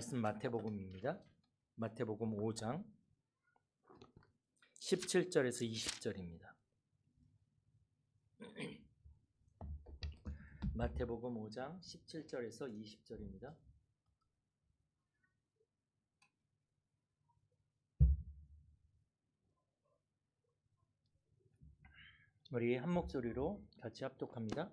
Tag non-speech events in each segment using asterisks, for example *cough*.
말씀 마태복음입니다. 마태복음 5장 17절에서 20절입니다. 마태복음 5장 17절에서 20절입니다. 우리 한 목소리로 같이 합독합니다.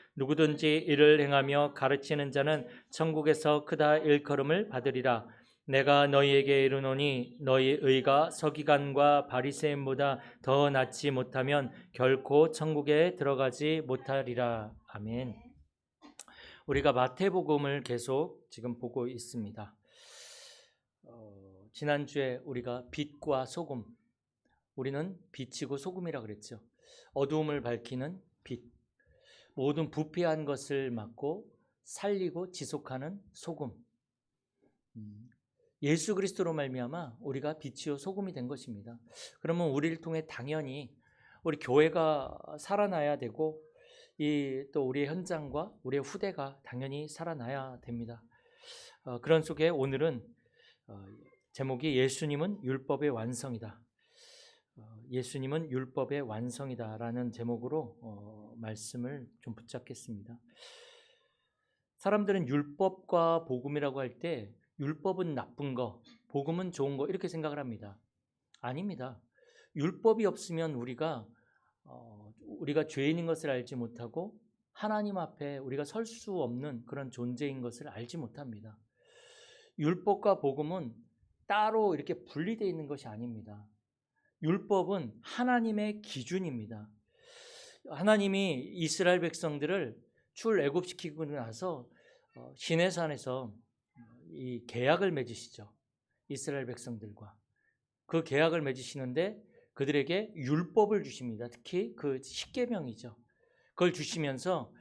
누구든지 이를 행하며 가르치는 자는 천국에서 크다 일컬음을 받으리라. 내가 너희에게 이르노니 너희 의가 서기관과 바리새인보다 더 낫지 못하면 결코 천국에 들어가지 못하리라. 아멘. 우리가 마태복음을 계속 지금 보고 있습니다. 어, 지난주에 우리가 빛과 소금, 우리는 빛이고 소금이라 그랬죠. 어두움을 밝히는 빛. 모든 부패한 것을 막고 살리고 지속하는 소금. 음, 예수 그리스도로 말미암아 우리가 빛이요 소금이 된 것입니다. 그러면 우리를 통해 당연히 우리 교회가 살아나야 되고 이 또 우리의 현장과 우리의 후대가 당연히 살아나야 됩니다. 어, 그런 속에 오늘은 어, 제목이 예수님은 율법의 완성이다. 어, 예수님은 율법의 완성이다라는 제목으로 어, 말씀을 좀 붙잡겠습니다. 사람들은 율법과 복음이라고 할 때 율법은 나쁜 거, 복음은 좋은 거 이렇게 생각을 합니다. 아닙니다. 율법이 없으면 우리가 어, 우리가 죄인인 것을 알지 못하고 하나님 앞에 우리가 설 수 없는 그런 존재인 것을 알지 못합니다. 율법과 복음은 따로 이렇게 분리되어 있는 것이 아닙니다. 율법은 하나님의 기준입니다. 하나님이 이스라엘 백성들을 출애굽시키고 나서 어, 시내산에서 이 계약을 맺으시죠. 이스라엘 백성들과 그 계약을 맺으시는데 그들에게 율법을 주십니다. 특히 그 십계명이죠. 그걸 주시면서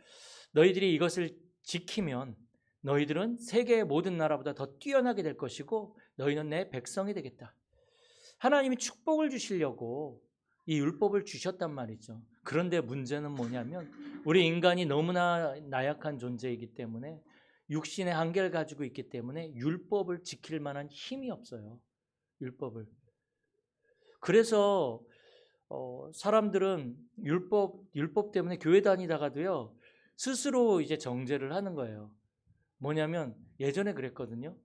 너희들이 이것을 지키면 너희들은 세계의 모든 나라보다 더 뛰어나게 될 것이고 너희는 내 백성이 되겠다. 하나님이 축복을 주시려고 이 율법을 주셨단 말이죠. 그런데 문제는 뭐냐면 우리 인간이 너무나 나약한 존재이기 때문에 육신의 한계를 가지고 있기 때문에 율법을 지킬 만한 힘이 없어요. 율법을. 그래서 어, 사람들은 율법 율법 때문에 교회 다니다가도요 스스로 이제 정죄를 하는 거예요. 뭐냐면 예전에 그랬거든요.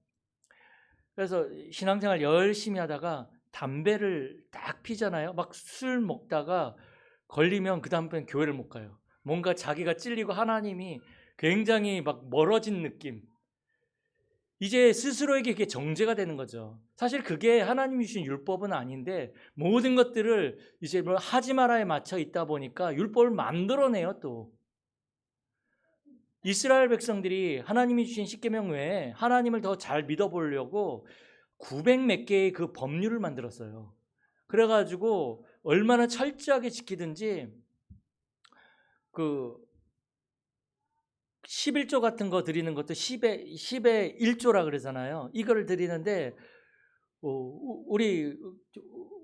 그래서 신앙생활 열심히 하다가 담배를 딱 피잖아요. 막 술 먹다가 걸리면 그 다음번엔 교회를 못 가요. 뭔가 자기가 찔리고 하나님이 굉장히 막 멀어진 느낌. 이제 스스로에게 그게 정죄가 되는 거죠. 사실 그게 하나님이 주신 율법은 아닌데 모든 것들을 이제 뭐 하지 마라에 맞춰 있다 보니까 율법을 만들어내요 또. 이스라엘 백성들이 하나님이 주신 십계명 외에 하나님을 더 잘 믿어보려고 900 몇 개의 그 법률을 만들었어요. 그래가지고 얼마나 철저하게 지키든지 그 11조 같은 거 드리는 것도 10의 10의 1조라 그러잖아요. 이거를 드리는데 어, 우리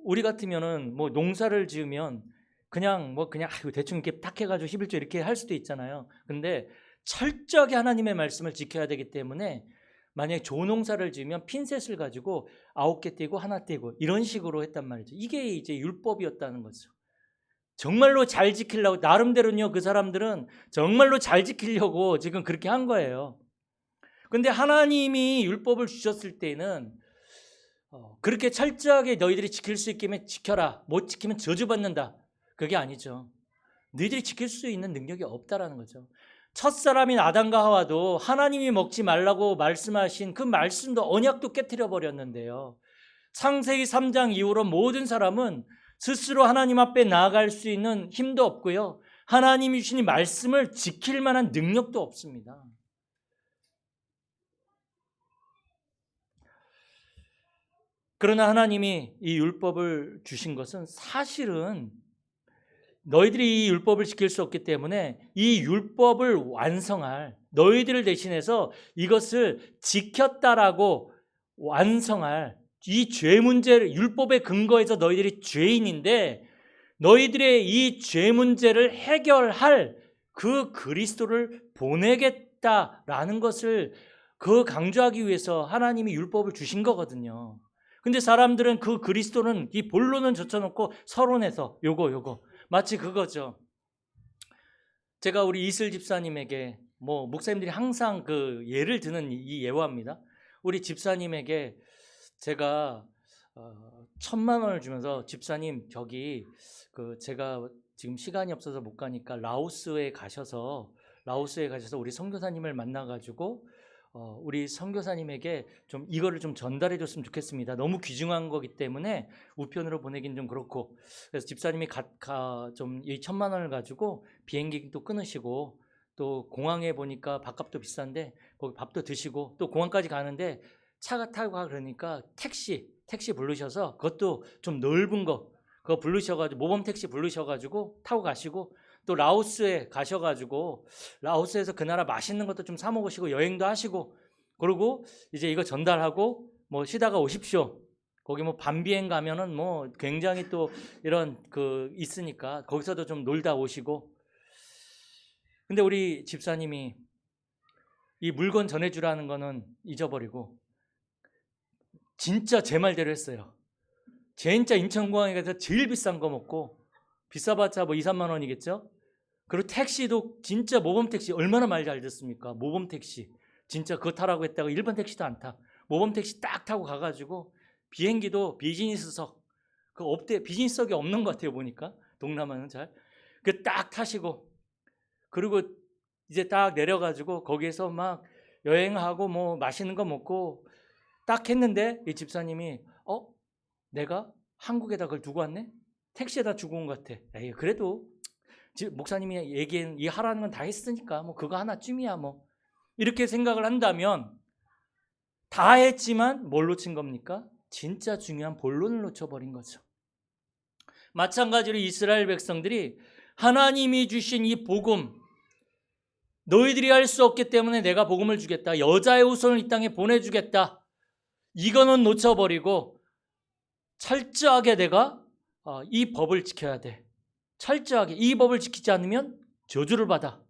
우리 같으면은 뭐 농사를 지으면 그냥 뭐 그냥 대충 이렇게 탁 해가지고 11조 이렇게 할 수도 있잖아요. 근데 철저하게 하나님의 말씀을 지켜야 되기 때문에 만약에 조농사를 지으면 핀셋을 가지고 아홉 개 떼고 하나 떼고 이런 식으로 했단 말이죠. 이게 이제 율법이었다는 거죠. 정말로 잘 지키려고 나름대로는요 그 사람들은 정말로 잘 지키려고 지금 그렇게 한 거예요. 근데 하나님이 율법을 주셨을 때는 어, 그렇게 철저하게 너희들이 지킬 수 있기면 지켜라. 못 지키면 저주받는다. 그게 아니죠. 너희들이 지킬 수 있는 능력이 없다라는 거죠. 첫사람인 아담과 하와도 하나님이 먹지 말라고 말씀하신 그 말씀도 언약도 깨뜨려 버렸는데요. 창세기 3장 이후로 모든 사람은 스스로 하나님 앞에 나아갈 수 있는 힘도 없고요. 하나님이 주신 말씀을 지킬 만한 능력도 없습니다. 그러나 하나님이 이 율법을 주신 것은 사실은 너희들이 이 율법을 지킬 수 없기 때문에 이 율법을 완성할 너희들을 대신해서 이것을 지켰다라고 완성할 이 죄 문제를 율법의 근거에서 너희들이 죄인인데 너희들의 이 죄 문제를 해결할 그 그리스도를 보내겠다라는 것을 그 강조하기 위해서 하나님이 율법을 주신 거거든요. 근데 사람들은 그 그리스도는 이 본론은 젖혀놓고 서론에서 요거 요거 마치 그거죠. 제가 우리 이슬 집사님에게 뭐 목사님들이 항상 그 예를 드는 이 예화입니다. 우리 집사님에게 제가 어, 천만 원을 주면서 집사님 저기 그 제가 지금 시간이 없어서 못 가니까 라오스에 가셔서 라오스에 가셔서 우리 선교사님을 만나 가지고 어, 우리 선교사님에게 좀 이거를 좀 전달해 줬으면 좋겠습니다. 너무 귀중한 거기 때문에 우편으로 보내긴 좀 그렇고 그래서 집사님이 좀이 천만 원을 가지고 비행기도 끊으시고 또 공항에 보니까 밥값도 비싼데 거기 밥도 드시고 또 공항까지 가는데 차가 타고 가 그러니까 택시 택시 부르셔서 그것도 좀 넓은 거 그거 부르셔가지고 모범 택시 부르셔가지고 타고 가시고 또 라오스에 가셔가지고 라오스에서 그 나라 맛있는 것도 좀 사 먹으시고 여행도 하시고 그리고 이제 이거 전달하고 뭐 쉬다가 오십시오. 거기 뭐 밤비행 가면은 뭐 굉장히 또 이런 그 있으니까 거기서도 좀 놀다 오시고 근데 우리 집사님이 이 물건 전해주라는 거는 잊어버리고 진짜 제 말대로 했어요. 진짜 인천공항에 가서 제일 비싼 거 먹고 비싸봤자 뭐 2, 3만 원이겠죠? 그리고 택시도 진짜 모범 택시 얼마나 말 잘 듣습니까? 모범 택시. 진짜 그거 타라고 했다가 일반 택시도 안 타. 모범 택시 딱 타고 가가지고 비행기도 비즈니스석. 그 없대 비즈니스석이 없는 것 같아요 보니까 동남아는 잘. 그 딱 타시고 그리고 이제 딱 내려가지고 거기에서 막 여행하고 뭐 맛있는 거 먹고 딱 했는데 이 집사님이 어 내가 한국에다 그걸 두고 왔네 택시에다 주고 온 것 같아. 에이 그래도 목사님이 얘기한 이 하라는 건 다 했으니까 뭐 그거 하나쯤이야 뭐 이렇게 생각을 한다면 다 했지만 뭘 놓친 겁니까? 진짜 중요한 본론을 놓쳐버린 거죠. 마찬가지로 이스라엘 백성들이 하나님이 주신 이 복음 너희들이 할 수 없기 때문에 내가 복음을 주겠다. 여자의 후손을 이 땅에 보내주겠다. 이거는 놓쳐버리고 철저하게 내가 어, 이 법을 지켜야 돼. 철저하게 이 법을 지키지 않으면 저주를 받아.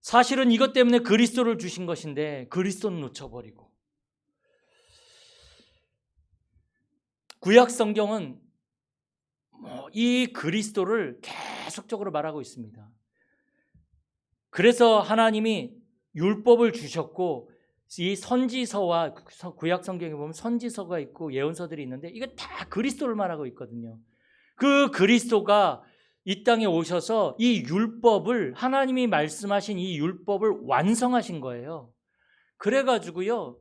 사실은 이것 때문에 그리스도를 주신 것인데 그리스도는 놓쳐버리고 구약 성경은 뭐이 그리스도를 계속적으로 말하고 있습니다. 그래서 하나님이 율법을 주셨고 이 선지서와 구약 성경에 보면 선지서가 있고 예언서들이 있는데 이거 다 그리스도를 말하고 있거든요. 그 그리스도가 이 땅에 오셔서 이 율법을 하나님이 말씀하신 이 율법을 완성하신 거예요. 그래 가지고요.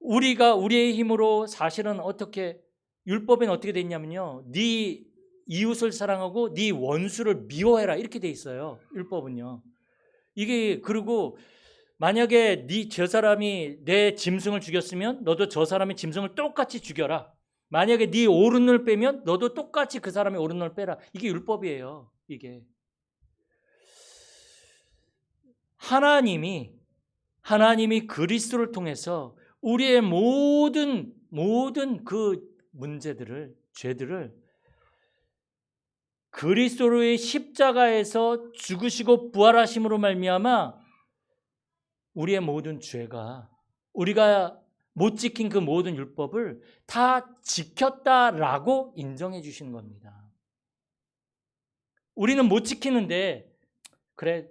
우리가 우리의 힘으로 사실은 어떻게 율법에는 어떻게 돼 있냐면요. 네 이웃을 사랑하고 네 원수를 미워해라 이렇게 돼 있어요. 율법은요. 이게 그리고 만약에 네 저 사람이 내 짐승을 죽였으면 너도 저 사람의 짐승을 똑같이 죽여라. 만약에 네 오른눈을 빼면 너도 똑같이 그 사람의 오른눈을 빼라. 이게 율법이에요. 이게 하나님이 하나님이 그리스도를 통해서 우리의 모든 모든 그 문제들을 죄들을 그리스도의 십자가에서 죽으시고 부활하심으로 말미암아 우리의 모든 죄가 우리가 못 지킨 그 모든 율법을 다 지켰다라고 인정해 주시는 겁니다. 우리는 못 지키는데 그래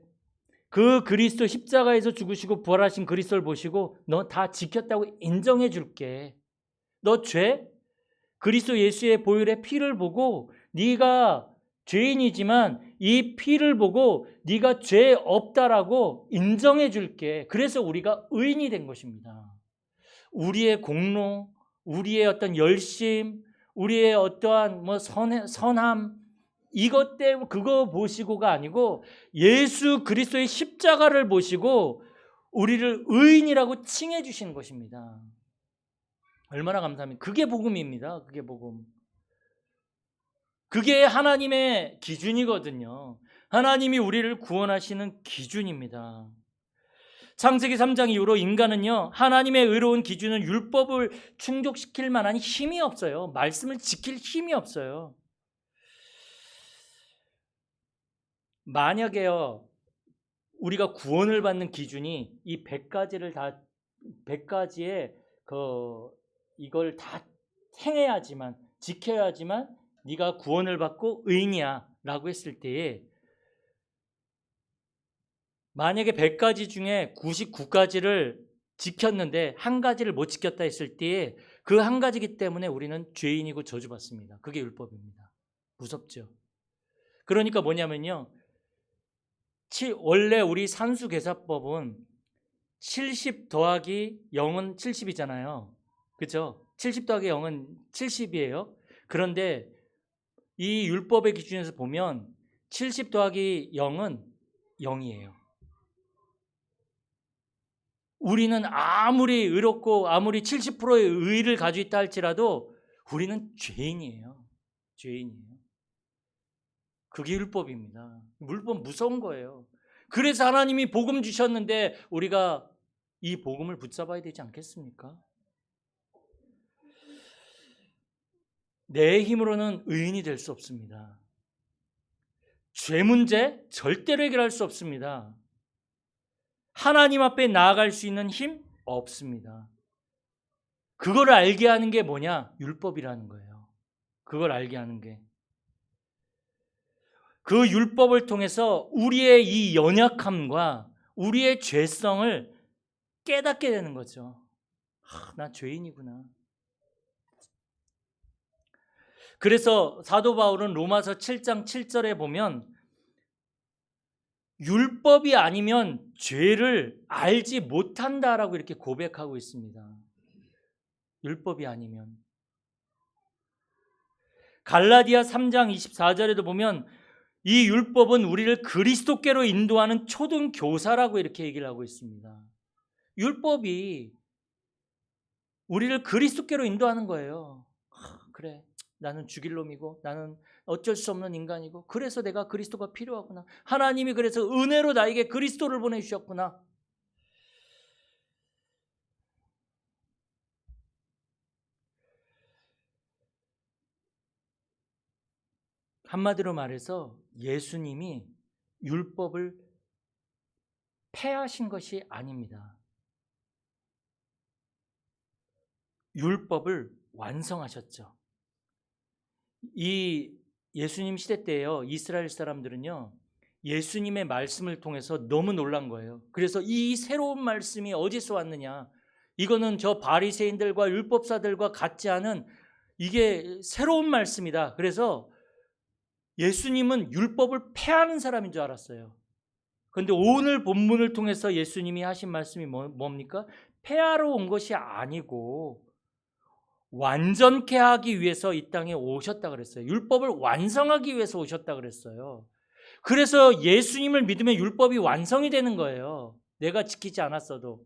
그 그리스도 십자가에서 죽으시고 부활하신 그리스도를 보시고 너 다 지켰다고 인정해 줄게. 너 죄? 그리스도 예수의 보혈의 피를 보고 네가 죄인이지만 이 피를 보고 네가 죄 없다라고 인정해 줄게. 그래서 우리가 의인이 된 것입니다. 우리의 공로, 우리의 어떤 열심, 우리의 어떠한 뭐 선, 선함 이것 때문에 그거 보시고가 아니고 예수 그리스도의 십자가를 보시고 우리를 의인이라고 칭해 주시는 것입니다. 얼마나 감사합니까? 그게 복음입니다. 그게 복음. 그게 하나님의 기준이거든요. 하나님이 우리를 구원하시는 기준입니다. 창세기 3장 이후로 인간은요, 하나님의 의로운 기준은 율법을 충족시킬 만한 힘이 없어요. 말씀을 지킬 힘이 없어요. 만약에요, 우리가 구원을 받는 기준이 이 100가지를 다, 100가지의 그, 이걸 다 행해야지만, 지켜야지만 네가 구원을 받고 의인이야 라고 했을 때에 만약에 100가지 중에 99가지를 지켰는데 한 가지를 못 지켰다 했을 때에 그 한 가지기 때문에 우리는 죄인이고 저주받습니다. 그게 율법입니다. 무섭죠. 그러니까 뭐냐면요. 치- 원래 우리 산수계사법은 70 더하기 0은 70이잖아요. 그죠? 70 더하기 0은 70이에요. 그런데 이 율법의 기준에서 보면 70 더하기 0은 0이에요. 우리는 아무리 의롭고 아무리 70%의 의를 가지고 있다 할지라도 우리는 죄인이에요. 죄인이에요. 그게 율법입니다. 율법 무서운 거예요. 그래서 하나님이 복음 주셨는데 우리가 이 복음을 붙잡아야 되지 않겠습니까? 내 힘으로는 의인이 될 수 없습니다. 죄 문제 절대로 해결할 수 없습니다. 하나님 앞에 나아갈 수 있는 힘 없습니다. 그걸 알게 하는 게 뭐냐? 율법이라는 거예요. 그걸 알게 하는 게. 그 율법을 통해서 우리의 이 연약함과 우리의 죄성을 깨닫게 되는 거죠. 아, 나 죄인이구나. 그래서 사도 바울은 로마서 7장 7절에 보면 율법이 아니면 죄를 알지 못한다라고 이렇게 고백하고 있습니다. 율법이 아니면 갈라디아 3장 24절에도 보면 이 율법은 우리를 그리스도께로 인도하는 초등 교사라고 이렇게 얘기를 하고 있습니다. 율법이 우리를 그리스도께로 인도하는 거예요. 하, 그래. 나는 죽일 놈이고 나는 어쩔 수 없는 인간이고 그래서 내가 그리스도가 필요하구나. 하나님이 그래서 은혜로 나에게 그리스도를 보내주셨구나. 한마디로 말해서 예수님이 율법을 폐하신 것이 아닙니다. 율법을 완성하셨죠. 이 예수님 시대 때에요. 이스라엘 사람들은요. 예수님의 말씀을 통해서 너무 놀란 거예요. 그래서 이 새로운 말씀이 어디서 왔느냐? 이거는 저 바리새인들과 율법사들과 같지 않은 이게 새로운 말씀이다. 그래서 예수님은 율법을 폐하는 사람인 줄 알았어요. 그런데 오늘 본문을 통해서 예수님이 하신 말씀이 뭐, 뭡니까? 폐하러 온 것이 아니고 완전케 하기 위해서 이 땅에 오셨다 그랬어요. 율법을 완성하기 위해서 오셨다 그랬어요. 그래서 예수님을 믿으면 율법이 완성이 되는 거예요. 내가 지키지 않았어도.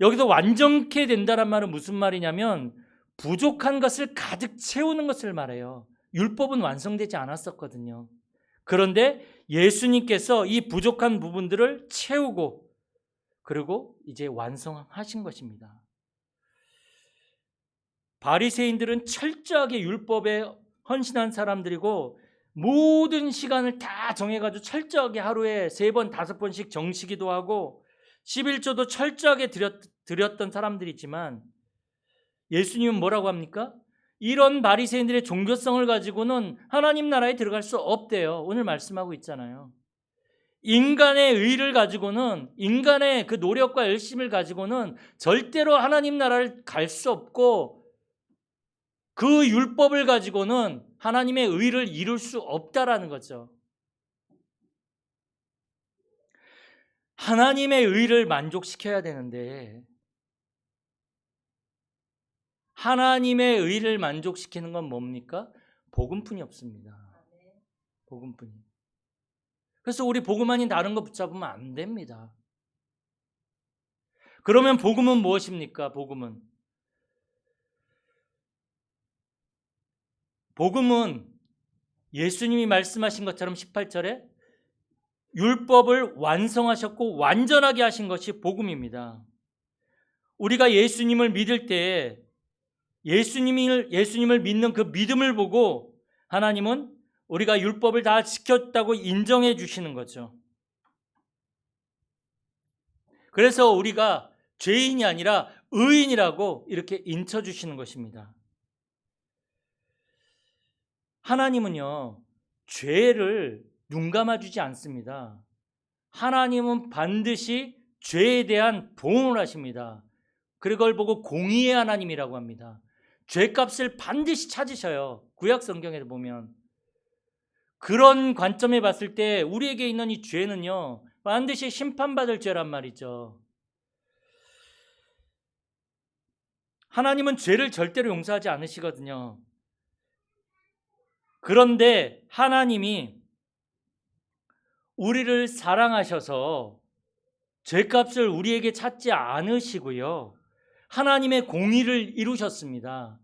여기서 완전케 된다는 말은 무슨 말이냐면 부족한 것을 가득 채우는 것을 말해요. 율법은 완성되지 않았었거든요. 그런데 예수님께서 이 부족한 부분들을 채우고 그리고 이제 완성하신 것입니다. 바리새인들은 철저하게 율법에 헌신한 사람들이고 모든 시간을 다 정해가지고 철저하게 하루에 세 번, 다섯 번씩 정시기도 하고 11조도 철저하게 드렸, 드렸던 사람들이지만 예수님은 뭐라고 합니까? 이런 바리새인들의 종교성을 가지고는 하나님 나라에 들어갈 수 없대요. 오늘 말씀하고 있잖아요. 인간의 의를 가지고는 인간의 그 노력과 열심을 가지고는 절대로 하나님 나라를 갈 수 없고 그 율법을 가지고는 하나님의 의를 이룰 수 없다라는 거죠. 하나님의 의를 만족시켜야 되는데 하나님의 의를 만족시키는 건 뭡니까? 복음뿐이 없습니다. 복음뿐이. 그래서 우리 복음 아닌 다른 거 붙잡으면 안 됩니다. 그러면 복음은 무엇입니까? 복음은 복음은 예수님이 말씀하신 것처럼 18절에 율법을 완성하셨고 완전하게 하신 것이 복음입니다. 우리가 예수님을 믿을 때 예수님을 예수님을 믿는 그 믿음을 보고 하나님은 우리가 율법을 다 지켰다고 인정해 주시는 거죠. 그래서 우리가 죄인이 아니라 의인이라고 이렇게 인쳐 주시는 것입니다. 하나님은요, 죄를 눈 감아 주지 않습니다. 하나님은 반드시 죄에 대한 보응을 하십니다. 그걸 보고 공의의 하나님이라고 합니다. 죄값을 반드시 찾으셔요. 구약 성경에 보면. 그런 관점에 봤을 때 우리에게 있는 이 죄는요, 반드시 심판받을 죄란 말이죠. 하나님은 죄를 절대로 용서하지 않으시거든요. 그런데 하나님이 우리를 사랑하셔서 죄값을 우리에게 찾지 않으시고요. 하나님의 공의를 이루셨습니다.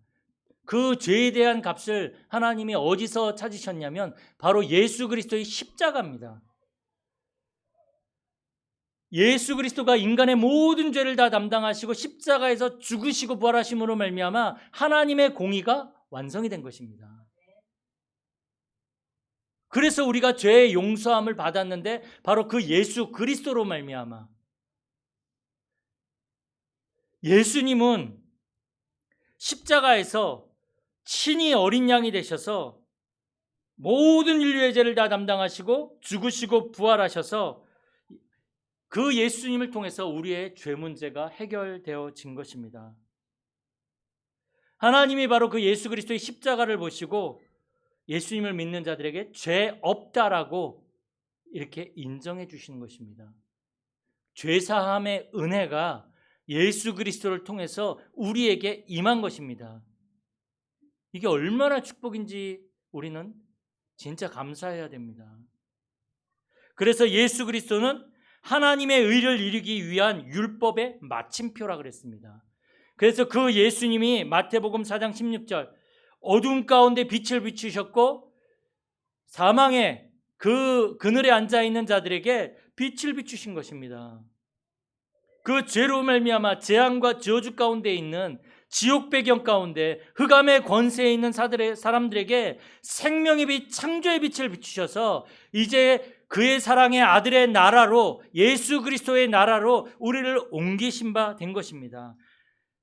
그 죄에 대한 값을 하나님이 어디서 찾으셨냐면 바로 예수 그리스도의 십자가입니다. 예수 그리스도가 인간의 모든 죄를 다 담당하시고 십자가에서 죽으시고 부활하심으로 말미암아 하나님의 공의가 완성이 된 것입니다. 그래서 우리가 죄의 용서함을 받았는데 바로 그 예수 그리스도로 말미암아 예수님은 십자가에서 친히 어린 양이 되셔서 모든 인류의 죄를 다 담당하시고 죽으시고 부활하셔서 그 예수님을 통해서 우리의 죄 문제가 해결되어진 것입니다. 하나님이 바로 그 예수 그리스도의 십자가를 보시고 예수님을 믿는 자들에게 죄 없다라고 이렇게 인정해 주시는 것입니다. 죄 사함의 은혜가 예수 그리스도를 통해서 우리에게 임한 것입니다. 이게 얼마나 축복인지 우리는 진짜 감사해야 됩니다. 그래서 예수 그리스도는 하나님의 의를 이루기 위한 율법의 마침표라 그랬습니다. 그래서 그 예수님이 마태복음 4장 16절 어둠 가운데 빛을 비추셨고 사망의 그 그늘에 앉아 있는 자들에게 빛을 비추신 것입니다. 그 죄로 말미암아 재앙과 저주 가운데 있는 지옥 배경 가운데 흑암의 권세에 있는 사들의 사람들에게 생명의 빛, 창조의 빛을 비추셔서 이제 그의 사랑의 아들의 나라로 예수 그리스도의 나라로 우리를 옮기신 바 된 것입니다.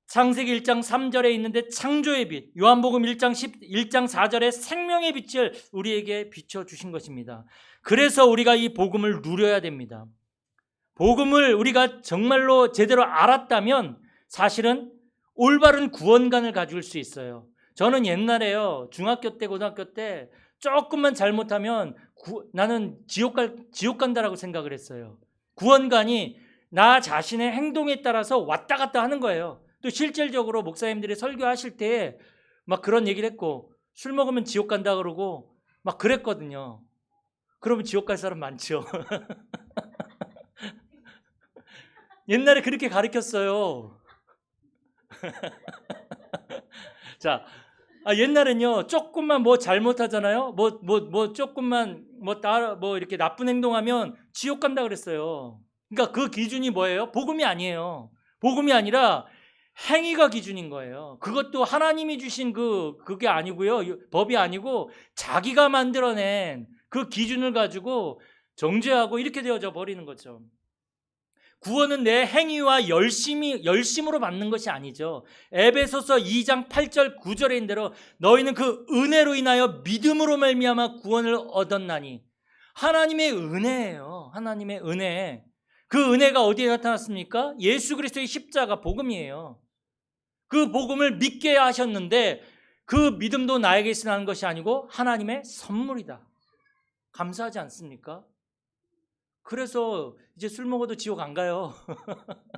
창세기 1장 3절에 있는데 창조의 빛, 요한복음 1장 10, 1장 4절에 생명의 빛을 우리에게 비춰 주신 것입니다. 그래서 우리가 이 복음을 누려야 됩니다. 복음을 우리가 정말로 제대로 알았다면 사실은 올바른 구원관을 가질 수 있어요. 저는 옛날에요, 중학교 때, 고등학교 때 조금만 잘못하면 구, 나는 지옥 갈, 지옥 간다라고 생각을 했어요. 구원관이 나 자신의 행동에 따라서 왔다 갔다 하는 거예요. 또 실질적으로 목사님들이 설교하실 때 막 그런 얘기를 했고 술 먹으면 지옥 간다 그러고 막 그랬거든요. 그러면 지옥 갈 사람 많죠. *laughs* 옛날에 그렇게 가르쳤어요. *laughs* 자, 아, 옛날엔요 조금만 뭐 잘못하잖아요. 뭐 뭐 뭐 조금만 뭐 따라 뭐 이렇게 나쁜 행동하면 지옥 간다 그랬어요. 그러니까 그 기준이 뭐예요? 복음이 아니에요. 복음이 아니라 행위가 기준인 거예요. 그것도 하나님이 주신 그 그게 아니고요. 법이 아니고 자기가 만들어낸 그 기준을 가지고 정죄하고 이렇게 되어져 버리는 거죠. 구원은 내 행위와 열심히 열심으로 받는 것이 아니죠. 에베소서 2장 8절 9절인 대로 너희는 그 은혜로 인하여 믿음으로 말미암아 구원을 얻었나니 하나님의 은혜예요. 하나님의 은혜. 그 은혜가 어디에 나타났습니까? 예수 그리스도의 십자가 복음이에요. 그 복음을 믿게 하셨는데 그 믿음도 나에게 있으라는 것이 아니고 하나님의 선물이다. 감사하지 않습니까? 그래서 이제 술 먹어도 지옥 안 가요. *laughs*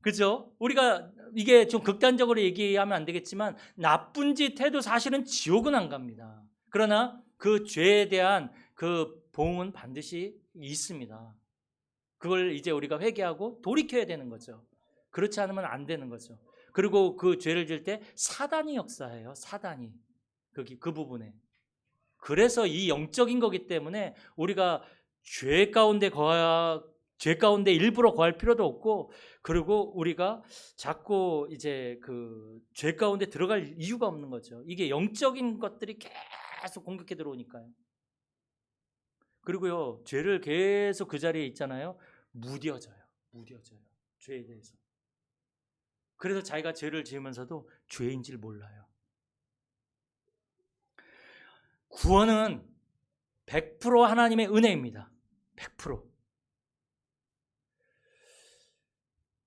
그죠? 우리가 이게 좀 극단적으로 얘기하면 안 되겠지만 나쁜 짓 해도 사실은 지옥은 안 갑니다. 그러나 그 죄에 대한 그 보응은 반드시 있습니다. 그걸 이제 우리가 회개하고 돌이켜야 되는 거죠. 그렇지 않으면 안 되는 거죠. 그리고 그 죄를 지을 때 사단이 역사해요. 사단이 거기 그 부분에. 그래서 이 영적인 거기 때문에 우리가 죄 가운데 거하 죄 가운데 일부러 거할 필요도 없고 그리고 우리가 자꾸 이제 그 죄 가운데 들어갈 이유가 없는 거죠. 이게 영적인 것들이 계속 공격해 들어오니까요. 그리고요 죄를 계속 그 자리에 있잖아요. 무뎌져요. 무뎌져요. 죄에 대해서. 그래서 자기가 죄를 지으면서도 죄인지를 몰라요. 구원은 100% 하나님의 은혜입니다. 100%.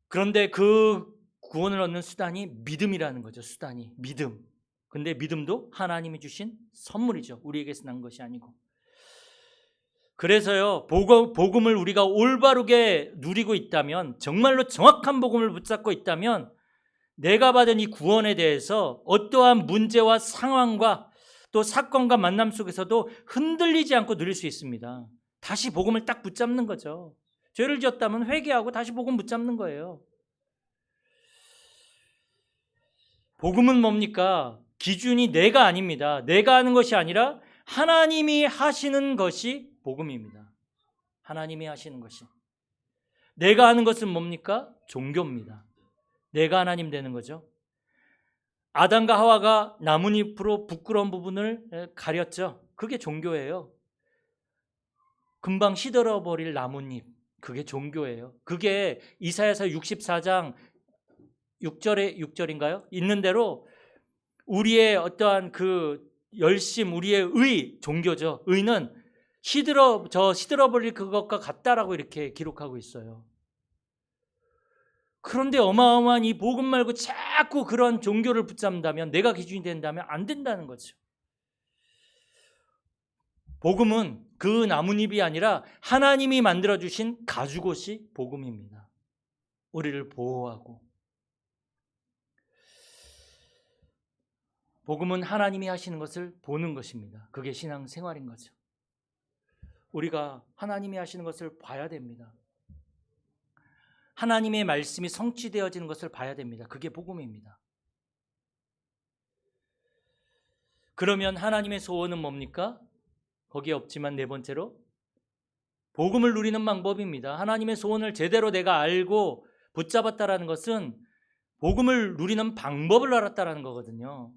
그런데 그 구원을 얻는 수단이 믿음이라는 거죠. 수단이 믿음. 근데 믿음도 하나님이 주신 선물이죠. 우리에게서 난 것이 아니고. 그래서요, 복음, 복음을 우리가 올바르게 누리고 있다면, 정말로 정확한 복음을 붙잡고 있다면, 내가 받은 이 구원에 대해서 어떠한 문제와 상황과 또 사건과 만남 속에서도 흔들리지 않고 누릴 수 있습니다. 다시 복음을 딱 붙잡는 거죠. 죄를 지었다면 회개하고 다시 복음 붙잡는 거예요. 복음은 뭡니까? 기준이 내가 아닙니다. 내가 하는 것이 아니라 하나님이 하시는 것이 복음입니다. 하나님이 하시는 것이. 내가 하는 것은 뭡니까? 종교입니다. 내가 하나님 되는 거죠. 아담과 하와가 나뭇잎으로 부끄러운 부분을 가렸죠. 그게 종교예요. 금방 시들어 버릴 나뭇잎. 그게 종교예요. 그게 이사야서 64장 6절에 6절인가요? 있는 대로 우리의 어떠한 그 열심, 우리의 의 종교죠. 의는 시들어 저 시들어 버릴 그것과 같다라고 이렇게 기록하고 있어요. 그런데 어마어마한 이 복음 말고 자꾸 그런 종교를 붙잡는다면 내가 기준이 된다면 안 된다는 거죠. 복음은 그 나뭇잎이 아니라 하나님이 만들어 주신 가죽옷이 복음입니다. 우리를 보호하고 복음은 하나님이 하시는 것을 보는 것입니다. 그게 신앙 생활인 거죠. 우리가 하나님이 하시는 것을 봐야 됩니다. 하나님의 말씀이 성취되어지는 것을 봐야 됩니다. 그게 복음입니다. 그러면 하나님의 소원은 뭡니까? 거기에 없지만 네 번째로 복음을 누리는 방법입니다. 하나님의 소원을 제대로 내가 알고 붙잡았다라는 것은 복음을 누리는 방법을 알았다라는 거거든요.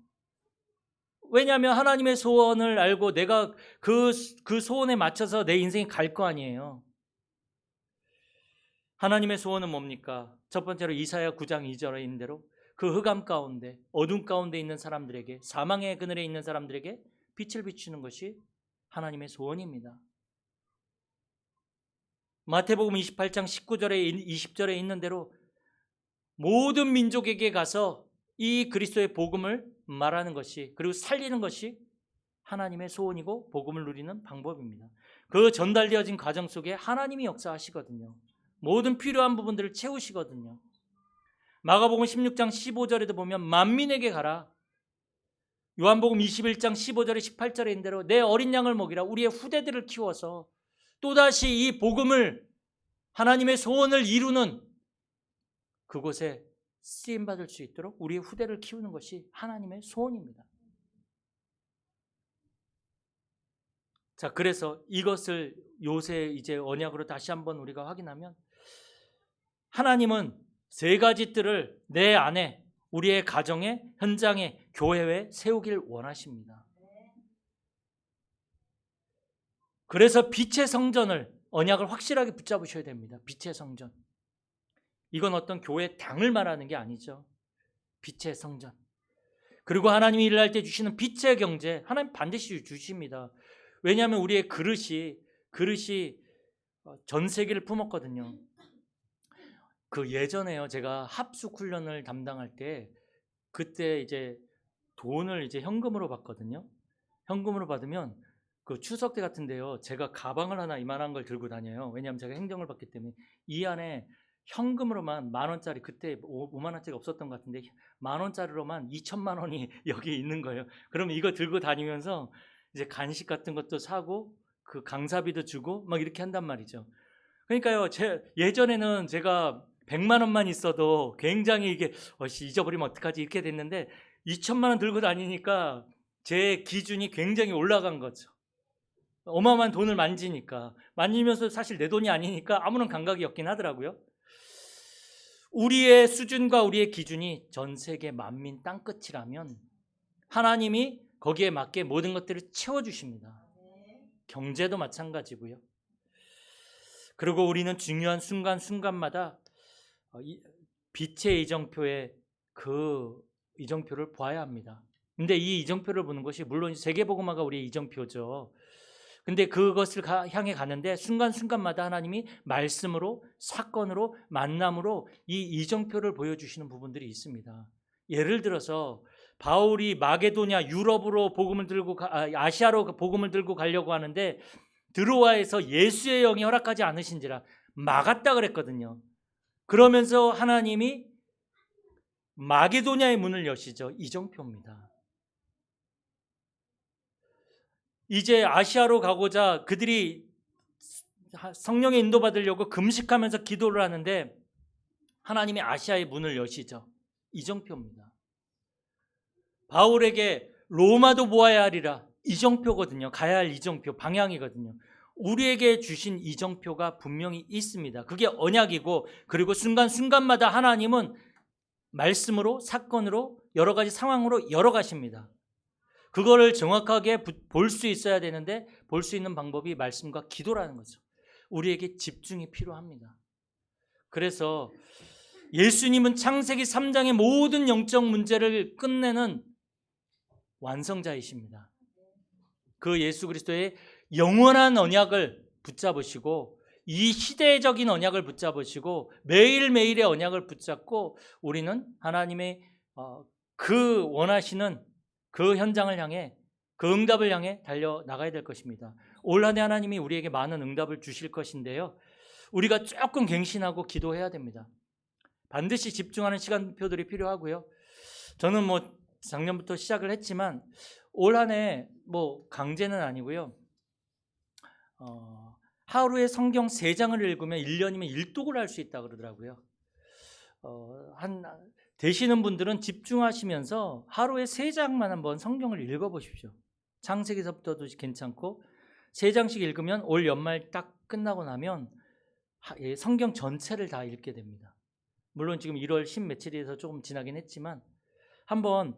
왜냐하면 하나님의 소원을 알고 내가 그, 그 소원에 맞춰서 내 인생이 갈 거 아니에요. 하나님의 소원은 뭡니까? 첫 번째로 이사야 9장 2절에 있는 대로 그 흑암 가운데 어둠 가운데 있는 사람들에게 사망의 그늘에 있는 사람들에게 빛을 비추는 것이 하나님의 소원입니다. 마태복음 28장 19절에 20절에 있는 대로 모든 민족에게 가서 이 그리스도의 복음을 말하는 것이 그리고 살리는 것이 하나님의 소원이고 복음을 누리는 방법입니다. 그 전달되어진 과정 속에 하나님이 역사하시거든요. 모든 필요한 부분들을 채우시거든요. 마가복음 16장 15절에도 보면 만민에게 가라. 요한복음 21장 15절에 18절에 있는 대로 내 어린 양을 먹이라 우리의 후대들을 키워서 또다시 이 복음을 하나님의 소원을 이루는 그곳에 쓰임 받을 수 있도록 우리의 후대를 키우는 것이 하나님의 소원입니다. 자, 그래서 이것을 요새 이제 언약으로 다시 한번 우리가 확인하면 하나님은 세 가지 뜰을 내 안에 우리의 가정에 현장에 교회에 세우길 원하십니다. 그래서 빛의 성전을 언약을 확실하게 붙잡으셔야 됩니다. 빛의 성전. 이건 어떤 교회 당을 말하는 게 아니죠. 빛의 성전. 그리고 하나님이 일할 때 주시는 빛의 경제 하나님 반드시 주십니다. 왜냐하면 우리의 그릇이 그릇이 전 세계를 품었거든요. 그 예전에요. 제가 합숙 훈련을 담당할 때 그때 이제 돈을 이제 현금으로 받거든요. 현금으로 받으면 그 추석 때 같은데요. 제가 가방을 하나 이만한 걸 들고 다녀요. 왜냐하면 제가 행정을 받기 때문에 이 안에 현금으로만 만 원짜리 그때 5 만 원짜리 없었던 것 같은데 만 원짜리로만 2천만 원이 *laughs* 여기 있는 거예요. 그럼 이거 들고 다니면서 이제 간식 같은 것도 사고 그 강사비도 주고 막 이렇게 한단 말이죠. 그러니까요. 제 예전에는 제가 100만 원만 있어도 굉장히 이게 어씨 잊어버리면 어떡하지 이렇게 됐는데 2천만 원 들고 다니니까 제 기준이 굉장히 올라간 거죠. 어마어마한 돈을 만지니까 만지면서 사실 내 돈이 아니니까 아무런 감각이 없긴 하더라고요. 우리의 수준과 우리의 기준이 전 세계 만민 땅끝이라면 하나님이 거기에 맞게 모든 것들을 채워 주십니다. 경제도 마찬가지고요. 그리고 우리는 중요한 순간순간마다 빛의 이정표에 그 이정표를 보아야 합니다. 근데 이 이정표를 보는 것이 물론 세계복음화가 우리의 이정표죠. 근데 그것을 가- 향해 가는데 순간순간마다 하나님이 말씀으로 사건으로 만남으로 이 이정표를 보여주시는 부분들이 있습니다. 예를 들어서 바울이 마게도냐 유럽으로 복음을 들고 가- 아, 아시아로 복음을 들고 가려고 하는데 드로아에서 예수의 영이 허락하지 않으신지라 막았다 그랬거든요. 그러면서 하나님이 마게도냐의 문을 여시죠. 이정표입니다. 이제 아시아로 가고자 그들이 성령의 인도받으려고 금식하면서 기도를 하는데 하나님이 아시아의 문을 여시죠. 이정표입니다. 바울에게 로마도 보아야 하리라. 이정표거든요. 가야 할 이정표, 방향이거든요. 우리에게 주신 이정표가 분명히 있습니다. 그게 언약이고 그리고 순간순간마다 하나님은 말씀으로 사건으로 여러 가지 상황으로 열어 가십니다. 그거를 정확하게 볼 수 있어야 되는데 볼 수 있는 방법이 말씀과 기도라는 거죠. 우리에게 집중이 필요합니다. 그래서 예수님은 창세기 3장의 모든 영적 문제를 끝내는 완성자이십니다. 그 예수 그리스도의 영원한 언약을 붙잡으시고 이 시대적인 언약을 붙잡으시고 매일매일의 언약을 붙잡고 우리는 하나님의 어, 그 원하시는 그 현장을 향해 그 응답을 향해 달려 나가야 될 것입니다. 올 한해 하나님이 우리에게 많은 응답을 주실 것인데요. 우리가 조금 갱신하고 기도해야 됩니다. 반드시 집중하는 시간표들이 필요하고요. 저는 뭐 작년부터 시작을 했지만 올 한해 뭐 강제는 아니고요. 어, 하루에 성경 세 장을 읽으면 1년이면 일독을 할 수 있다 그러더라고요. 어, 한 되시는 분들은 집중하시면서 하루에 세 장만 한번 성경을 읽어 보십시오. 창세기서부터도 괜찮고 세 장씩 읽으면 올 연말 딱 끝나고 나면 하- 예, 성경 전체를 다 읽게 됩니다. 물론 지금 1월 10 며칠에서 조금 지나긴 했지만 한번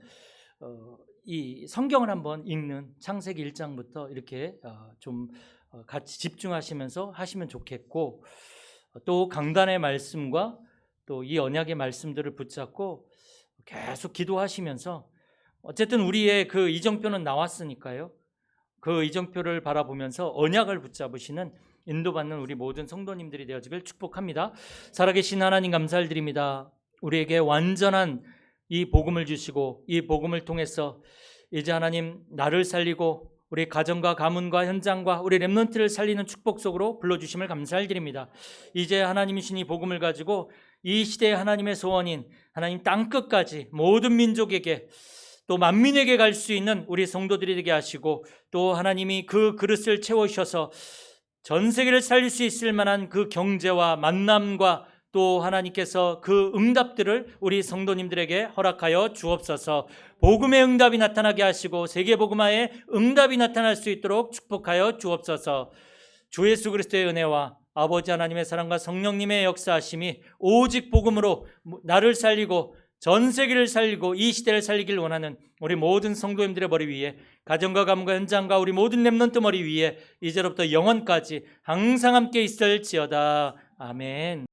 어, 이 성경을 한번 읽는 창세기 1장부터 이렇게 어, 좀 어, 같이 집중하시면서 하시면 좋겠고 또 강단의 말씀과 또 이 언약의 말씀들을 붙잡고 계속 기도하시면서 어쨌든 우리의 그 이정표는 나왔으니까요. 그 이정표를 바라보면서 언약을 붙잡으시는 인도받는 우리 모든 성도님들이 되어지길 축복합니다. 살아계신 하나님 감사를 드립니다. 우리에게 완전한 이 복음을 주시고 이 복음을 통해서 이제 하나님 나를 살리고 우리 가정과 가문과 현장과 우리 렘넌트를 살리는 축복 속으로 불러주심을 감사를 드립니다. 이제 하나님이신 이 복음을 가지고 이 시대의 하나님의 소원인 하나님 땅끝까지 모든 민족에게 또 만민에게 갈 수 있는 우리 성도들이 되게 하시고 또 하나님이 그 그릇을 채우셔서 전 세계를 살릴 수 있을 만한 그 경제와 만남과 또 하나님께서 그 응답들을 우리 성도님들에게 허락하여 주옵소서. 복음의 응답이 나타나게 하시고 세계 복음화의 응답이 나타날 수 있도록 축복하여 주옵소서. 주 예수 그리스도의 은혜와 아버지 하나님의 사랑과 성령님의 역사하심이 오직 복음으로 나를 살리고 전 세계를 살리고 이 시대를 살리길 원하는 우리 모든 성도님들의 머리 위에 가정과 가문과 현장과 우리 모든 렘넌트 머리 위에 이제로부터 영원까지 항상 함께 있을지어다. 아멘.